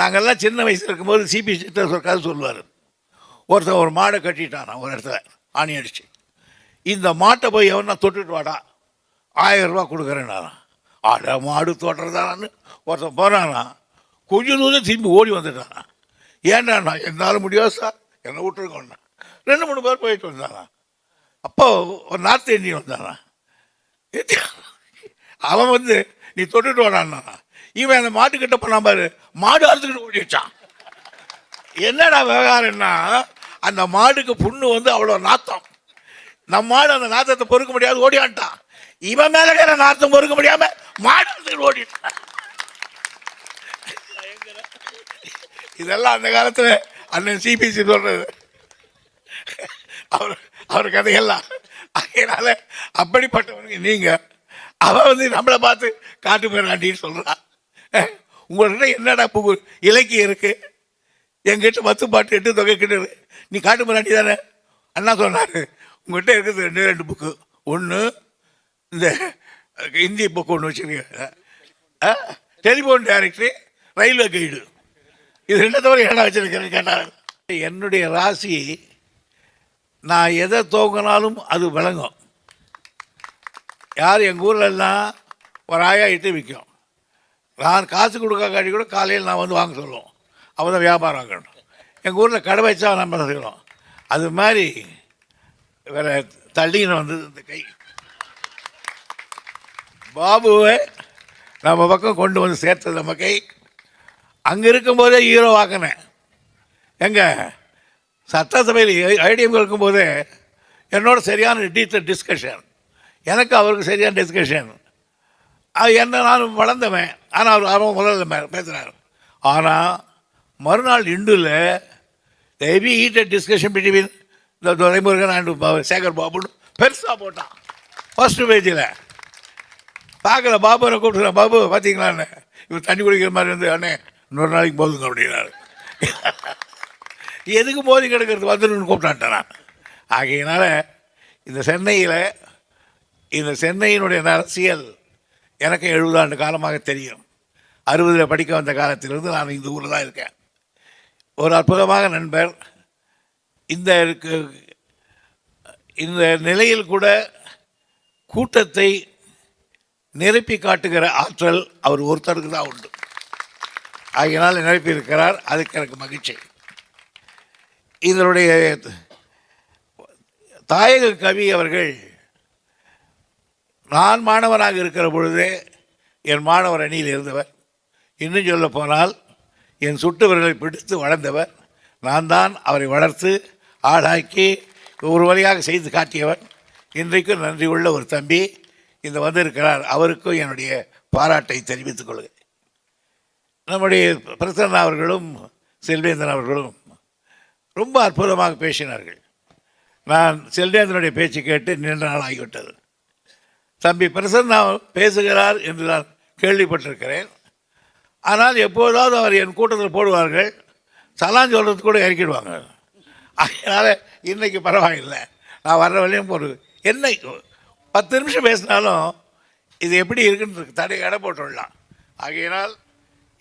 நாங்கள்லாம் சின்ன வயசில் இருக்கும்போது சிபி சித்தர் கதை சொல்லுவார். ஒருத்தன் ஒரு மாடை கட்டிட்டான் ஒரு இடத்துல ஆணி அடிச்சு. இந்த மாட்டை போய் எவனா தொட்டுட்டு வாடா? ஆயிரம் ரூபா கொடுக்குறேன் நான் ஆட மாடு தொட்டுறதான்னு ஒருத்தன் போனானா கொஞ்சம் தூரம் திரும்பி ஓடி வந்துட்டானா ஏன்டா என்னால் முடியாது சார்? என்னை விட்டுருக்கோண்ணா ரெண்டு மூணு பேர் போயிட்டு வந்தானா அப்போ ஒரு நார்த் இந்தியன் வந்தானா அவன் வந்து நீ தொட்டுட்டு வாடான்னா இவன் அந்த மாட்டுக்கிட்ட போனான் பாரு. மாடு அறுத்துக்கிட்டு ஓடி வச்சான் என்னடா விவகாரம்னா அந்த மாடுக்கு புண்ணு வந்து அவ்வளோ நாத்தம். நம்ம மாடு அந்த நாத்தத்தை பொறுக்க முடியாது ஓடியான்ட்டான். இவன் மேலே இருக்கிற நாத்தம் பொறுக்க முடியாம மாடு அறுத்துக்கிட்டு ஓடிட்டான். இதெல்லாம் அந்த காலத்தில் அண்ணன் சிபிசி சொல்றது. அவர் அவர் கதையெல்லாம். அதனால அப்படிப்பட்டவனுக்கு நீங்க. அவன் வந்து நம்மளை பார்த்து காட்டு பேராண்டின்னு சொல்றான். உங்கள்கிட்ட என்னடா புகு இலக்கியம் இருக்குது எங்கிட்ட பத்து பாட்டு எட்டு தொகை கிட்ட நீ காட்டு பேராண்டி தானே? அண்ணா சொன்னார். உங்ககிட்ட இருக்குது ரெண்டு ரெண்டு புக்கு ஒன்று இந்த இந்தி புக்கு ஒன்று வச்சுருக்கேன் டெலிஃபோன் டைரக்டரி ரயில்வே கைடு இது ரெண்டு தவிர என்ன வச்சிருக்கிறேன்னு கேட்டாங்க என்னுடைய ராசி நான் எதை தோங்கினாலும் அது விளங்கும். யார் எங்கள் ஊர்ல எல்லாம் ஒரு ஆயா இட்டு விற்கும். நான் காசு கொடுக்காக்காட்டி கூட காலையில் நான் வந்து வாங்க சொல்லுவோம். அவன் தான் வியாபாரம் ஆகணும். எங்கள் ஊரில் கடை வச்சா நம்ம செய்யணும்? அது மாதிரி வேற தள்ளின்னு வந்து இந்த கை. பாபுவை நம்ம பக்கம் கொண்டு வந்து சேர்த்தது நம்ம கை. அங்கே இருக்கும்போதே ஹீரோ வாக்கினேன் எங்கே? சட்டசபையில் ஐடிஎம் இருக்கும்போதே என்னோட சரியான டீச்சர் டிஸ்கஷன் எனக்கு அவருக்கு சரியான டிஸ்கஷன் அது என்ன நான் வளர்ந்தவன். ஆனால் அவர் அவன் முதல்ல பேசுகிறார் ஆனால் மறுநாள் இண்டுல ஹெவி ஹீட்டட் டிஸ்கஷன் பிட்வீன் இந்த துரைமுருகன் அண்ட் சேகர் பாபுன்னு பெருசாக போட்டான். ஃபர்ஸ்ட் பேஜில் பார்க்கல பாபுரை கூப்பிட்டுறேன் பாபு பார்த்தீங்களான்னு இவர் தண்ணி குடிக்கிற மாதிரி வந்து அண்ணே இன்னொரு நாளைக்கு போதுங்க அப்படின்னாரு. எதுக்கு மோதி கிடக்கிறது? வந்துடுன்னு கூப்பிட்டான்ட்டேன் நான். ஆகையினால இந்த சென்னையில் இந்த சென்னையினுடைய அரசியல் எனக்கு எழுபது ஆண்டு காலமாக தெரியும். அறுபதில் படிக்க வந்த காலத்திலிருந்து நான் இந்த ஊரில் தான் இருக்கேன். ஒரு அற்புதமாக நண்பர். இந்த இருக்கு- இந்த நிலையில் கூட கூட்டத்தை நிரப்பி காட்டுகிற ஆற்றல் அவர் ஒருத்தருக்கு தான் உண்டு. ஆகியனால் நிரப்பி இருக்கிறார். அதுக்கு எனக்கு மகிழ்ச்சி. இதனுடைய தாயக கவி அவர்கள் நான் மாணவனாக இருக்கிற பொழுதே என் மாணவர் அணியில் இருந்தவர். இன்னும் சொல்ல போனால் என் சுட்டுவர்களை பிடித்து வளர்ந்தவர். நான் தான் அவரை வளர்த்து ஆளாக்கி ஒரு வழியாக செய்து காட்டியவர். இன்றைக்கும் நன்றி உள்ள ஒரு தம்பி இந்த வந்திருக்கிறார். அவருக்கும் என்னுடைய பாராட்டை தெரிவித்துக் கொள்கிறேன். நம்முடைய பிரசன்னா அவர்களும் செல்வேந்தன் அவர்களும் ரொம்ப அற்புதமாக பேசினார்கள். நான் செல்வேந்தனுடைய பேச்சு கேட்டு நீண்ட நாள் ஆகிவிட்டது. தம்பி பிரசன்னா பேசுகிறார் என்று நான் கேள்விப்பட்டிருக்கிறேன். ஆனால் எப்போதாவது அவர் என் கூட்டத்தில் போடுவார்கள் சலான் சொல்கிறது கூட இறக்கிடுவாங்க. அதனால் இன்றைக்கி பரவாயில்லை. நான் வர்ற வழியும் ஒரு என்ன பத்து நிமிஷம் பேசினாலும் இது எப்படி இருக்குன்னு தடை எடை போட்டுடலாம். ஆகையினால்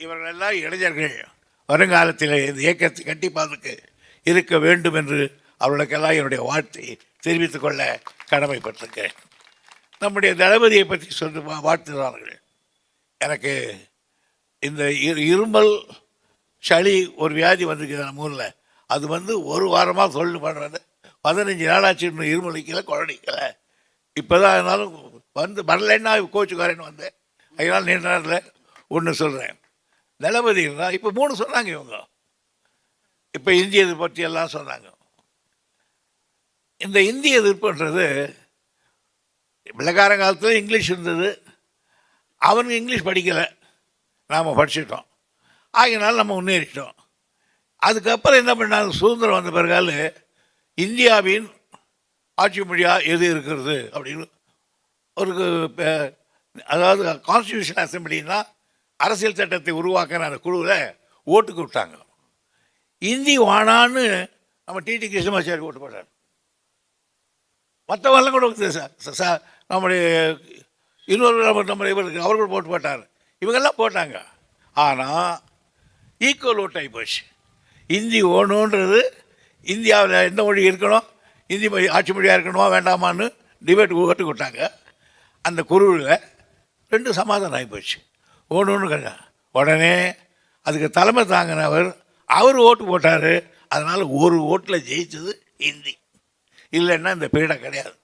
இவர்கள் எல்லாம் இளைஞர்கள். வருங்காலத்தில் இந்த இயக்கத்தை கண்டிப்பாதுக்கு இருக்க வேண்டும் என்று அவர்களுக்கெல்லாம் என்னுடைய வாழ்த்தை தெரிவித்துக்கொள்ள கடமைப்பட்டிருக்கிறேன். நம்முடைய தளபதியை பற்றி சொல்லி வாழ்த்துகிறார்கள். எனக்கு இந்த இரு- இருமல் சளி ஒரு வியாதி வந்திருக்குது நம்ம ஊரில். அது வந்து ஒரு வாரமாக சொல்லு பண்ணுறது பதினஞ்சு நாளாச்சு இன்னும் இருமலிக்கல குழந்தைக்கல இப்போ தான் இருந்தாலும் வந்து வரலைன்னா கோச்சுக்காரன்னு வந்தேன். அதனால் நீண்ட நேரத்தில் ஒன்று சொல்கிறேன் தளபதினா இப்போ மூணு சொன்னாங்க இவங்க. இப்போ இந்திய எதிர்ப்பு பற்றி எல்லாம் சொன்னாங்க. இந்த இந்திய எதிர்ப்புன்றது பிள்ளைக்காரங்காலத்தில் இங்கிலீஷ் இருந்தது. அவனுக்கு இங்கிலீஷ் படிக்கலை. நாம் படிச்சிட்டோம். ஆகினாலும் நம்ம முன்னேறிட்டோம். அதுக்கப்புறம் என்ன பண்ணாங்க? சுதந்திரம் வந்த பிறகால் இந்தியாவின் ஆட்சி மொழியாக எது இருக்கிறது அப்படின்னு ஒரு அதாவது கான்ஸ்டியூஷன் அசம்பிளின்னா அரசியல் சட்டத்தை உருவாக்கின அந்த குழுவில் ஓட்டுக்கு விட்டாங்க இந்தி வானான்னு நம்ம டிடி கிருஷ்ணமாச்சாரி ஓட்டு போட்டார். மற்றவெல்லாம் கூட சார் நம்முடைய இன்னொரு நம்முடைய நம்ம இவருக்கு அவர்கள் போட்டு போட்டார். இவங்கெல்லாம் போட்டாங்க. ஆனால் ஈக்குவல் ஓட் ஆகி போச்சு. இந்தி ஓணுன்றது இந்தியாவில் எந்த மொழி இருக்கணும் இந்தி மொழி ஆட்சி மொழியாக இருக்கணுமா வேண்டாமான்னு டிபேட் ஓட்டு விட்டாங்க. அந்த குருவில் ரெண்டு சமாதானம் ஆகி போச்சு. ஓணுன்னு கேட்டா உடனே அதுக்கு தலைமை தாங்கினவர் அவர் ஓட்டு போட்டார். அதனால் ஒரு ஓட்டில் ஜெயித்தது இந்தி. இல்லைன்னா இந்த பீடம் கிடையாது.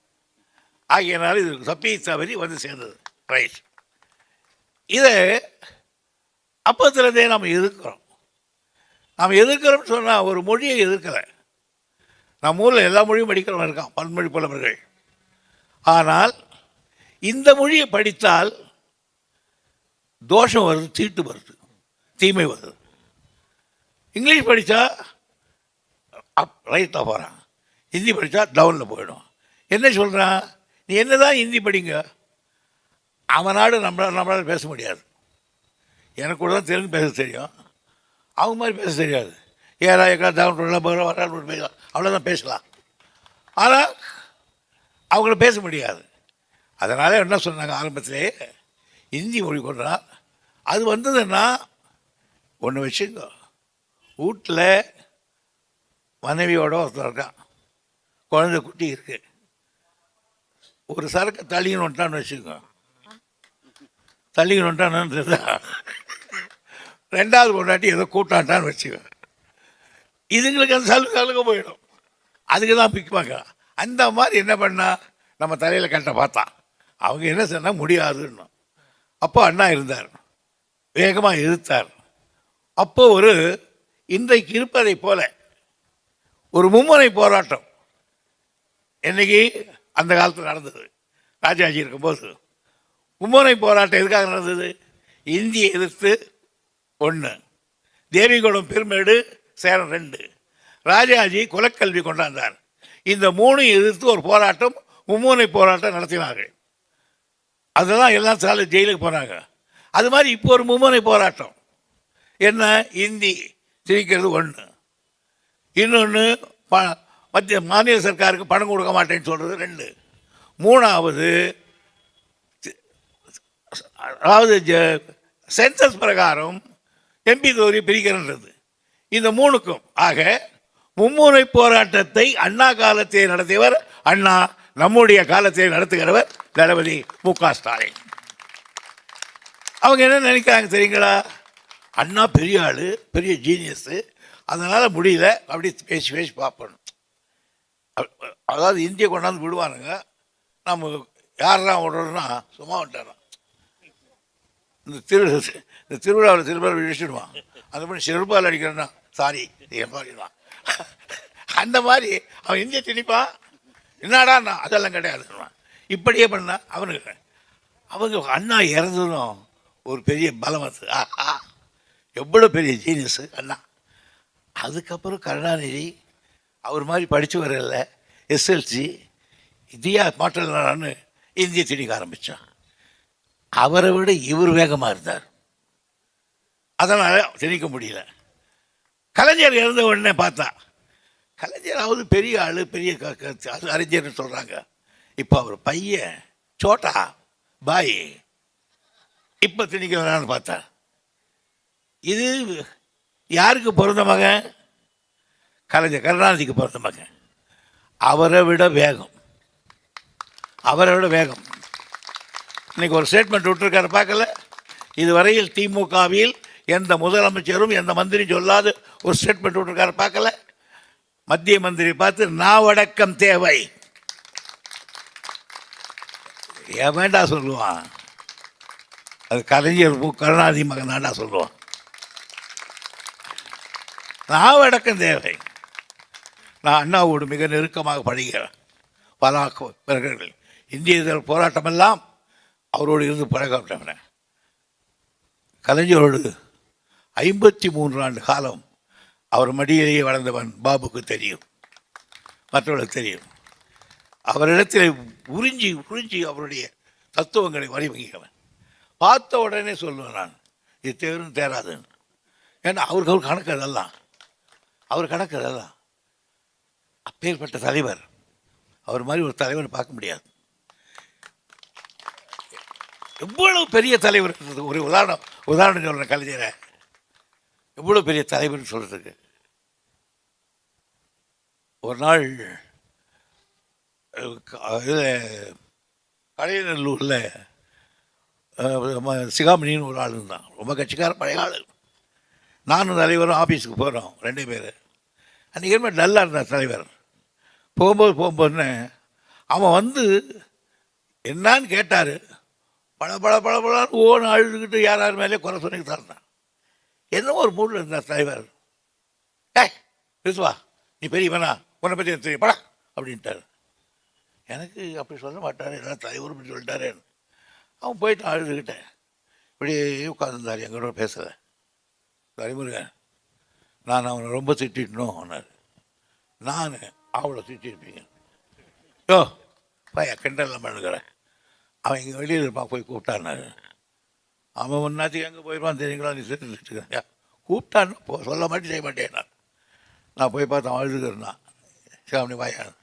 ஆகியனால இது தப்பி தவறி வந்து சேர்ந்தது. ரைட். இதை அப்பத்துலேருந்தே நாம் எதிர்க்கிறோம். நாம் எதிர்க்கிறோம்னு சொன்னால் ஒரு மொழியை எதிர்க்கலை. நம்ம ஊரில் எல்லா மொழியும் படிக்கிறவன் இருக்கான் பன்மொழி புலவர்கள் ஆனால் இந்த மொழியை படித்தால் தோஷம் வருது தீட்டு வருது தீமை வருது. இங்கிலீஷ் படித்தா அப் ரைட்டாக போகிறான் ஹிந்தி படித்தா டவுனில் போயிடும். என்ன சொல்கிறான் நீ என்ன தான் ஹிந்தி படிங்க அவன் நாடு நம்மளால் நம்மளால் பேச முடியாது. எனக்கு கூட தான் தெலுங்கு பேச தெரியும். அவங்க மாதிரி பேச தெரியாது. ஏரா ஏக்கா டவுன் வரால் பேசலாம் அவ்வளோதான் பேசலாம். ஆனால் அவங்கள பேச முடியாது. அதனால் என்ன சொன்னாங்க ஆரம்பத்திலே ஹிந்தி மொழி கொண்டா அது வந்ததுன்னா ஒன்று வச்சுங்க வீட்டில் மனைவியோட ஒருத்தர் இருக்கான். குழந்தை குட்டி இருக்குது ஒரு சரக்கு தள்ளின்னு வந்துட்டான்னு வச்சுக்கோ. தள்ளின்னு வந்துட்டான்னு ரெண்டாவது பொண்டாட்டி ஏதோ கூட்டான்ட்டான்னு வச்சுக்கோ. இதுங்களுக்கு அந்த சலுகை சலுகை போயிடும். அதுக்கு தான் பிக்குவாங்க. அந்த மாதிரி என்ன பண்ணா? நம்ம தலையில் கட்ட பார்த்தான் அவங்க என்ன சொன்னால் முடியாதுன்னு. அப்போ அண்ணா இருந்தார். வேகமாக எதிர்த்தார் அப்போ ஒரு இன்றைக்கு இருப்பதைப் போல ஒரு மும்முனை போராட்டம். என்னைக்கு? அந்த காலத்தில் நடந்தது. ராஜாஜி இருக்கும்போது. மும்முனை போராட்டம் எதுக்காக நடந்தது? இந்தியை எதிர்த்து ஒன்று தேவிகுளம் பெருமேடு சேரம் ரெண்டு. ராஜாஜி குலக்கல்வி கொண்டாந்தார். இந்த மூணையும் எதிர்த்து ஒரு போராட்டம் மும்முனை போராட்டம் நடத்தினார்கள். அதெல்லாம் எல்லாம் சாலை ஜெயிலுக்கு போனாங்க. அது மாதிரி இப்போ ஒரு மும்முனை போராட்டம். என்ன? இந்தி திணிக்கிறது ஒன்று இன்னொன்று ப மத்திய மாநில சர்க்காருக்கு பணம் கொடுக்க மாட்டேன்னு சொல்கிறது ரெண்டு. மூணாவது அதாவது சென்சஸ் பிரகாரம் எம்பி தொகுதி பிரிக்கிறன்றது. இந்த மூணுக்கும் ஆக மும்முறை போராட்டத்தை அண்ணா காலத்தை நடத்தியவர் அண்ணா நம்முடைய காலத்தில் நடத்துகிறவர் தளபதி மு க ஸ்டாலின். அவங்க என்ன நினைக்கிறாங்க தெரியுங்களா? அண்ணா பெரிய ஆள் பெரிய ஜீனியஸு அதனால் முடியல. அப்படி பேசி பேசி பார்ப்பணும் அதாவது இந்திய கொண்டாந்து விடுவானுங்க. நம்ம யாரெல்லாம் விடுறோம்னா சும்மா விட்டாராம் இந்த திரு இந்த திருவிழாவில் திருவிழா இழிச்சிடுவான் அந்த மாதிரி செருப்பால் அடிக்கிறேன்னா சாரி பாருதான் அந்த மாதிரி அவன் இந்திய திணிப்பான் என்னடான்னா அதெல்லாம் கிடையாதுன்னுவான். இப்படியே பண்ணா அவனுக்கு அவங்க அண்ணா இறந்ததும் ஒரு பெரிய பலம் அது. ஆஹா எவ்வளோ பெரிய ஜீனியஸு அண்ணா. அதுக்கப்புறம் கருணாநிதி அவர் மாதிரி படித்து வரல எஸ்எல்சி இந்தியா மாற்றலான்னு இந்திய திணிக்க ஆரம்பித்தான் அவரை விட இவர் வேகமாக இருந்தார். அதனால் திணிக்க முடியல. கலைஞர் இறந்த உடனே பார்த்தா கலைஞராவது பெரிய ஆள் பெரிய க- க- அது அறிஞர்னு சொல்கிறாங்க இப்போ அவர் பையன் சோட்டா பாய் இப்போ திணிக்க வேணான்னு பார்த்தா. இது யாருக்கு பிறந்த மகன்? கலைஞர் கருணாநிதிக்கு பிறந்த மகன். அவரை விட வேகம். அவரை விட வேகம். இன்னைக்கு ஒரு ஸ்டேட்மெண்ட் விட்டுருக்காரு பார்க்கல? இதுவரையில் திமுகவில் எந்த முதலமைச்சரும் எந்த மந்திரியும் சொல்லாத ஒரு ஸ்டேட்மெண்ட் விட்டுருக்காரு பார்க்கல? மத்திய மந்திரி பார்த்து நாவடக்கம் தேவை. ஏன் வேண்டாம் சொல்லுவான்? அது கலைஞர் மு. கருணாநிதி மகன் தாண்டா சொல்லுவான். நாவடக்கம் தேவை. நான் அண்ணாவோடு மிக நெருக்கமாக பழகிறேன் பல பிறகர்கள் இந்திய இதழ் போராட்டமெல்லாம் அவரோடு இருந்து பழகப்பட்டவன கலைஞரோடு ஐம்பத்தி மூன்று ஆண்டு காலம் அவர் மடியிலேயே வளர்ந்தவன் பாபுக்கு தெரியும். மற்றவர்களுக்கு தெரியும். அவரிடத்தில் உறிஞ்சி உறிஞ்சி அவருடைய தத்துவங்களை வடிவங்கியவன் பார்த்த உடனே சொல்லுவேன் நான் இது தேரும் தேராதுன்னு. ஏன்னா அவருக்கு அவர் கணக்கு அதெல்லாம். அவர் கணக்கு அதெல்லாம். அப்பேற்பட்ட தலைவர். அவர் மாதிரி ஒரு தலைவரை பார்க்க முடியாது. எவ்வளவு பெரிய தலைவர் ஒரு உதாரணம். உதாரணம் சொல்கிறேன் கலைஞரை. எவ்வளோ பெரிய தலைவர்னு சொல்கிறதுக்கு ஒரு நாள் இதில் கலைநல்லூரில் சிகாமணின்னு ஒரு ஆள் இருந்தான். ரொம்ப கட்சிக்கார பழைய ஆள். நானும் தலைவரும் ஆஃபீஸுக்கு போகிறோம் ரெண்டு பேர். அன்றைக்கி ரொம்ப டல்லாக இருந்தார் தலைவர். போகும்போது போகும்போதுன்னு அவன் வந்து என்னான்னு கேட்டார். பல பல பல பலன்னு ஓன்னு அழுதுகிட்டு யார் யார் மேலே குறை சொன்னிட்டு தான் இருந்தான். என்ன ஒரு மூடில் இருந்தார் தலைவர். ஏய் பேசுவா நீ பெரியவனா உன்னை பற்றி எனக்கு தெரியும் படா அப்படின்ட்டார். எனக்கு அப்படி சொல்ல மாட்டார் எல்லாம் தலைவர் இப்படி சொல்லிட்டாரு. அவன் போயிட்டு அழுதுகிட்டேன். இப்படியே உட்காந்துருந்தார் எங்களோட பேசலை. தலைமுருகன் நான் அவனை ரொம்ப திட்டிடணும் அவனார் நான் அவ்வளோ திட்டிருப்பீங்க யோ பையன் கிண்டலில் பண்ணுகிறேன் அவன் இங்கே வெளியில் இருப்பான் போய் கூப்பிட்டான்னாரு அவன் ஒன்றாச்சும் எங்கே போயிருப்பான் தெரியுங்களா? நீ திட்டு திட்டுக்கிறேன் கூப்பிட்டான்னு போ சொல்ல மாட்டேன் செய்ய மாட்டேன் நான். நான் போய் பார்த்தேன் அழுதுகிறேன் சாமி பையன்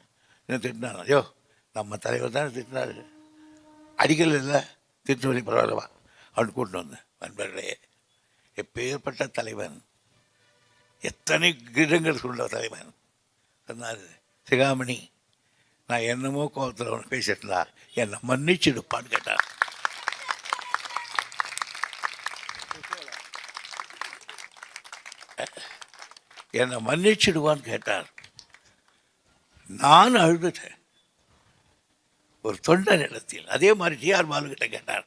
என்ன திட்டினான்? ஐயோ நம்ம தலைவர் தானே திட்டினாரு. அடிக்கல இல்லை திட்டு வழி பரவாயில்லவா அவன் கூட்டிட்டு வந்தேன் நண்பர்களே. எப்பேற்பட்ட தலைவன். எத்தனை கிரகங்கள் சொல்ல தலைவன். சொன்னார். சிகாமணி நான் என்னமோ கோபத்தில் ஒன்று பேசிட்டா என்னை மன்னிச்சிடுப்பான்னு கேட்டார். என்னை மன்னிச்சிடுவான்னு கேட்டார். நான் அழுதுட்டேன். ஒரு தொண்டை நிலத்தில் அதே மாதிரி டிஆர் பாலுகிட்ட கேட்டார்.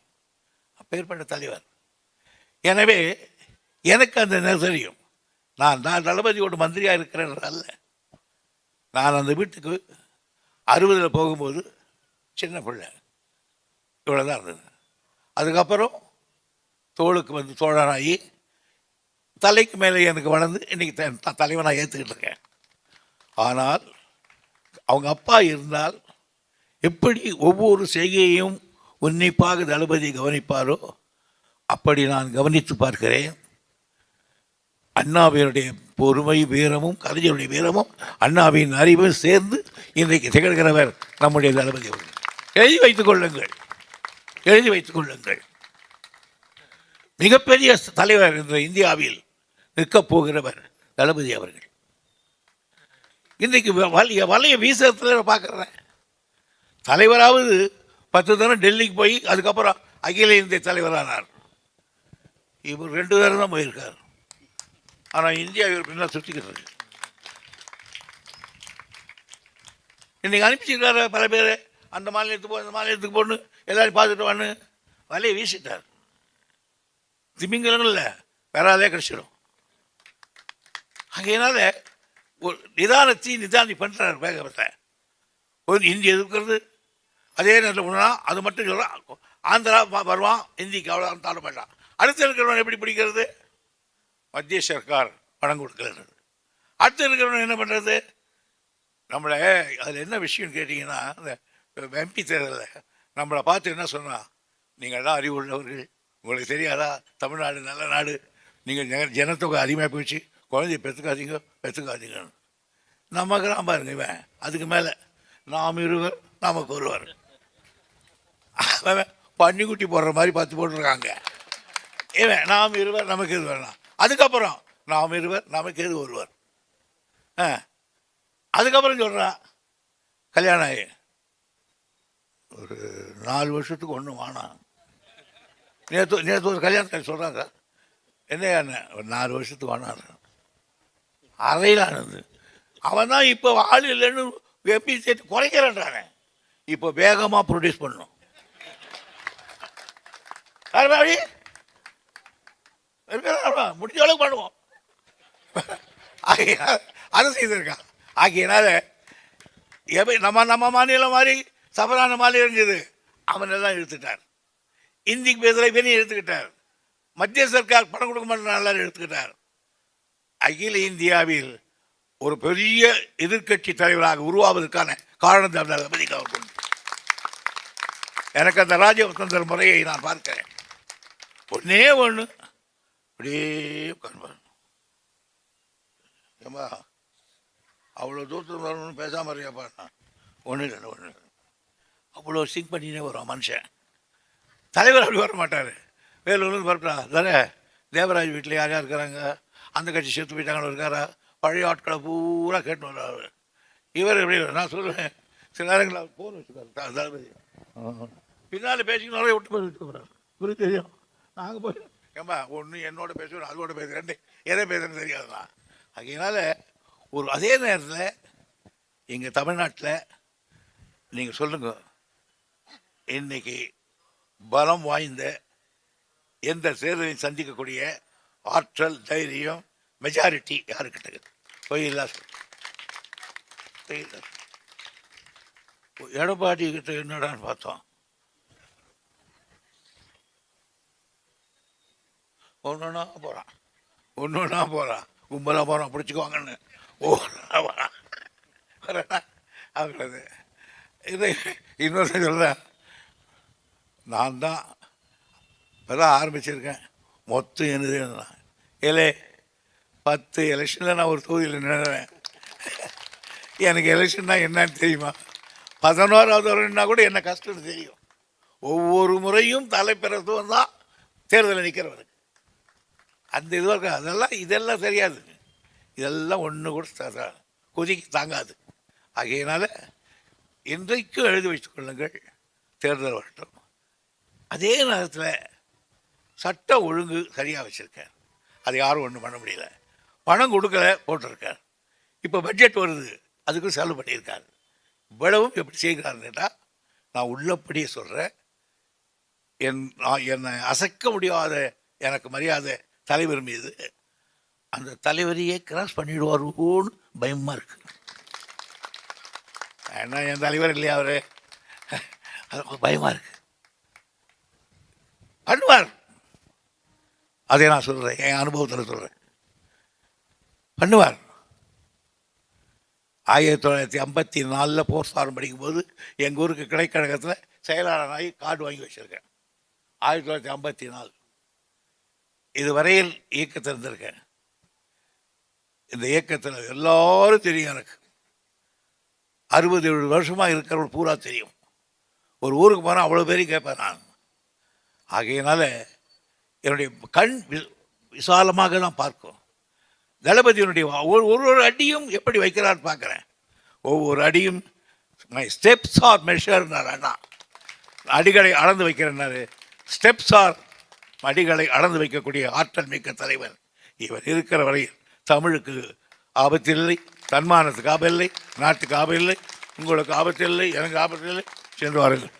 அப்பேற்பட்ட தலைவர். எனவே எனக்கு அந்த நெசரியும் நான் நான் தளபதியோட மந்திரியாக இருக்கிறேன் அல்ல நான் அந்த வீட்டுக்கு அறுபதில் போகும்போது சின்ன பிள்ளை. இவ்வளோ தான் இருந்தது. அதுக்கப்புறம் தோளுக்கு வந்து தோழனாகி தலைக்கு மேலே எனக்கு வளர்ந்து இன்றைக்கி த தலைவனாக ஏற்றுக்கிட்டு இருக்கேன். ஆனால் அவங்க அப்பா இருந்தால் எப்படி ஒவ்வொரு செய்கையையும் உன்னிப்பாக தளபதி கவனிப்பாரோ அப்படி நான் கவனித்து பார்க்கிறேன். அண்ணாவினுடைய பொறுமை வீரமும் கலைஞருடைய வீரமும் அண்ணாவின் அறிவும் சேர்ந்து இன்றைக்கு திகழ்கிறவர் நம்முடைய தளபதி அவர்கள். எழுதி வைத்துக் கொள்ளுங்கள். எழுதி வைத்துக் கொள்ளுங்கள். மிகப்பெரிய தலைவர் என்ற இந்தியாவில் நிற்கப் போகிறவர் தளபதி அவர்கள். இன்றைக்கு வலைய வலைய வீசத்தில் பார்க்குறேன் தலைவராவது பத்து தினம் டெல்லிக்கு போய் அதுக்கப்புறம் அகில இந்திய தலைவரானார். இவர் ரெண்டு பேரும் தான் போயிருக்கார். ஆனால் இந்தியா இவர் பின்னால் சுற்றிக்கிட்டு இருக்கு அனுப்பிச்சிருக்காரு பல பேர். அந்த மாநிலத்துக்கு போ இந்த மாநிலத்துக்கு போகணும் எல்லாரும் பார்த்துட்டு வான்னு வலையை வீசிட்டார். திமிங்கலங்கள் இல்லை வேறாலே கிடச்சிடும் அங்கேனால ஒரு நிதானத்தை நிதானி பண்ணுறாரு வேகத்தை ஒரு இந்தி எதிர்க்கிறது. அதே நேரத்தில் ஒன்றா அது மட்டும் சொல்கிறான் ஆந்திரா வருவான். இந்திக்கு அவ்வளோ தாண்ட மாட்டான் அடுத்த இருக்கிறவன் எப்படி பிடிக்கிறது? மத்திய சர்க்கார் பணம் கொடுக்கறது. அடுத்து இருக்கிறவன் என்ன பண்ணுறது நம்மளை அதில் என்ன விஷயம்னு கேட்டிங்கன்னா இந்த எம்பி தேர்தலில் நம்மளை பார்த்து என்ன சொன்னால் நீங்கள் தான் அறிவுள்ளவர்கள் உங்களுக்கு தெரியாதா? தமிழ்நாடு நல்ல நாடு. நீங்கள் ஜனத்தொகை அதிகமாக போயிடுச்சு. குழந்தைய பெற்றுக்காதீங்க பெற்றுக்காதீங்கன்னு நம்ம கிராம பாருங்க இவன். அதுக்கு மேலே நாம் இருவர் நமக்கு ஒருவர். பன்னிக்குட்டி போடுற மாதிரி பார்த்து போட்டுருக்காங்க. இவன் நாம் இருவர் நமக்கு எது வேணாம். அதுக்கப்புறம் நாம் இருவர் நமக்கு எது ஒருவர்? ஆ. அதுக்கப்புறம் சொல்கிறான் கல்யாணம் ஆகி ஒரு நாலு வருஷத்துக்கு ஒன்றும் வேணாம் நேற்று நேற்று ஒரு கல்யாணத்துக்கு சொல்கிறாங்க என்ன அண்ணன் ஒரு நாலு வருஷத்துக்கு வேணாம் அறையிலானது அவன் தான் இப்போ ஆள் இல்லைன்னு வெப்பி சேர்த்து குறைக்கிறேன்றானே. இப்போ வேகமாக ப்ரொடியூஸ் பண்ணும். யார் முடிஞ்ச அளவுக்கு பண்ணுவோம். ஆகையினால அதை செய்திருக்கான். ஆகையினால எப்படி நம்ம நம்ம மாநிலம் மாதிரி சபரான மாநிலம் இருந்தது. அவனெல்லாம் எடுத்துட்டார் இந்திக்கு பேசுகிற இவனையும் எடுத்துக்கிட்டார் மத்திய சர்க்கார் பணம் கொடுக்க மாட்டேன் நல்லா எடுத்துக்கிட்டார் அகில இந்தியாவில் ஒரு பெரிய எதிர்க்கட்சி தலைவராக உருவாவதற்கான காரணத்தை அந்த தளபதி அவர் கொண்டு எனக்கு அந்த ராஜவசந்தர் முறையை நான் பார்க்கிறேன். ஒன்னே ஒன்று அப்படியே உட்கார்ந்து ஏம்மா அவ்வளோ தூரத்தில் வரணும்னு பேசாமல் இருக்கியாப்பா? ஒன்றும் இல்லை ஒன்றும் இல்லை. அவ்வளோ சிங்க் பண்ணினே வரும் மனுஷன். தலைவர் அப்படி வர மாட்டார். வேலூர்லேருந்து வரட்டா தானே தேவராஜ் வீட்டில் யார் யார் இருக்கிறாங்க அந்த கட்சி செத்து போயிட்டாங்கன்னு இருக்காரா? பழைய ஆட்களை பூரா கேட்டு வர்றாரு. இவர் எப்படி நான் சொல்லுவேன் சில நேரங்களில் ஃபோன் வச்சுக்காரு பின்னால் பேசிக்கணும் விட்டு போய் போகிறார் இவருக்கு தெரியும். நாங்கள் போய் ஏம்பா ஒன்று என்னோட பேசுவோம் அதோட பேச ரெண்டு எதை பேசுறது தெரியாதுதான் அதனால ஒரு அதே நேரத்தில் எங்கள் தமிழ்நாட்டில் நீங்கள் சொல்லுங்க இன்னைக்கு பலம் வாய்ந்த எந்த தேர்தலையும் சந்திக்கக்கூடிய ஆற்றல் தைரியம் மெஜாரிட்டி யாருக்கிட்ட இருக்குது? பொய் எடப்பாடி கிட்ட என்னடான்னு பார்த்தோம். ஒன்று ஒன்றா போகிறான் ஒன்று ஒன்றா போகிறான் கும்பலாக போகிறான் பிடிச்சிக்குவாங்கன்னு ஓடுறா வரான் வரேனா இது இன்னொரு சொல்கிறேன் நான் தான் இப்போதான் ஆரம்பிச்சிருக்கேன். மொத்தம் என்னது ஏலே பத்து எலெக்ஷனில் நான் ஒரு தொகுதியில் நின்றுவேன் எனக்கு எலெக்ஷன்னா என்னன்னு தெரியுமா? பதினோராவது வரணுன்னா கூட என்ன கஷ்டம்னு தெரியும். ஒவ்வொரு முறையும் தலைப்பிறத்துவம் தான் தேர்தலில் நிற்கிறவருக்கு அந்த இதுவாக இருக்கு? அதெல்லாம் இதெல்லாம் தெரியாது. இதெல்லாம் ஒன்று கூட கொதிக்கு தாங்காது. ஆகையினால் இன்றைக்கும் எழுதி வைத்துக்கொள்ளுங்கள் தேர்தல் வரட்டும். அதே நேரத்தில் சட்ட ஒழுங்கு சரியாக வச்சுருக்கேன் அது யாரும் ஒன்றும் பண்ண முடியல. பணம் கொடுக்கல போட்டிருக்கார். இப்போ பட்ஜெட் வருது அதுக்கும் செலவு பண்ணியிருக்காரு. இவ்வளவும் எப்படி செய்கிறாருன்னு கேட்டால் நான் உள்ளபடியே சொல்கிறேன் என் நான் என்னை அசைக்க முடியாத எனக்கு மரியாதை தலைவர் மீது அந்த தலைவரையே கிராஸ் பண்ணிடுவாரோன்னு பயமாக இருக்கு. ஏன்னா என் தலைவர் இல்லையா அவர்? அது பயமாக இருக்கு. பண்ணுவார். அதை நான் சொல்கிறேன் என் அனுபவத்தில் சொல்கிறேன் பண்ணுவார். ஆயிரத்தி தொள்ளாயிரத்தி ஐம்பத்தி நாலில் போர் சாரம் படிக்கும்போது எங்கள் ஊருக்கு கிளைக்கழகத்தில் செயலாளராகி கார்டு வாங்கி வச்சுருக்கேன். ஆயிரத்தி தொள்ளாயிரத்தி ஐம்பத்தி நாலு. இதுவரையில் இயக்கத்தில் இருந்திருக்கேன் இந்த இயக்கத்தில் எல்லாரும் தெரியும் எனக்கு. அறுபது எழுபது வருஷமாக இருக்கிறவங்க பூரா தெரியும். ஒரு ஊருக்கு போனால் அவ்வளோ பேரையும் கேட்பேன் நான். ஆகையினால என்னுடைய கண் வி- விசாலமாக தான் பார்க்கும். தளபதியினுடைய ஒரு ஒரு ஒரு அடியும் எப்படி வைக்கிறான்னு பார்க்குறேன். ஒவ்வொரு அடியும் மை ஸ்டெப்ஸ் ஆர் மெஷர்னார் அண்ணா அடிகளை அளந்து வைக்கிறேன்னாரு ஸ்டெப்ஸ் ஆர் படிகளை அளந்து வைக்கக்கூடிய ஆற்றல் மிக்க தலைவர் இவர் இருக்கிற வரையில் தமிழுக்கு ஆபத்தில்லை தன்மானத்துக்கு ஆபத்தில்லை நாட்டுக்கு ஆபத்தில்லை உங்களுக்கு ஆபத்தில்லை எனக்கு ஆபத்தில்லை சென்று வாருங்கள்.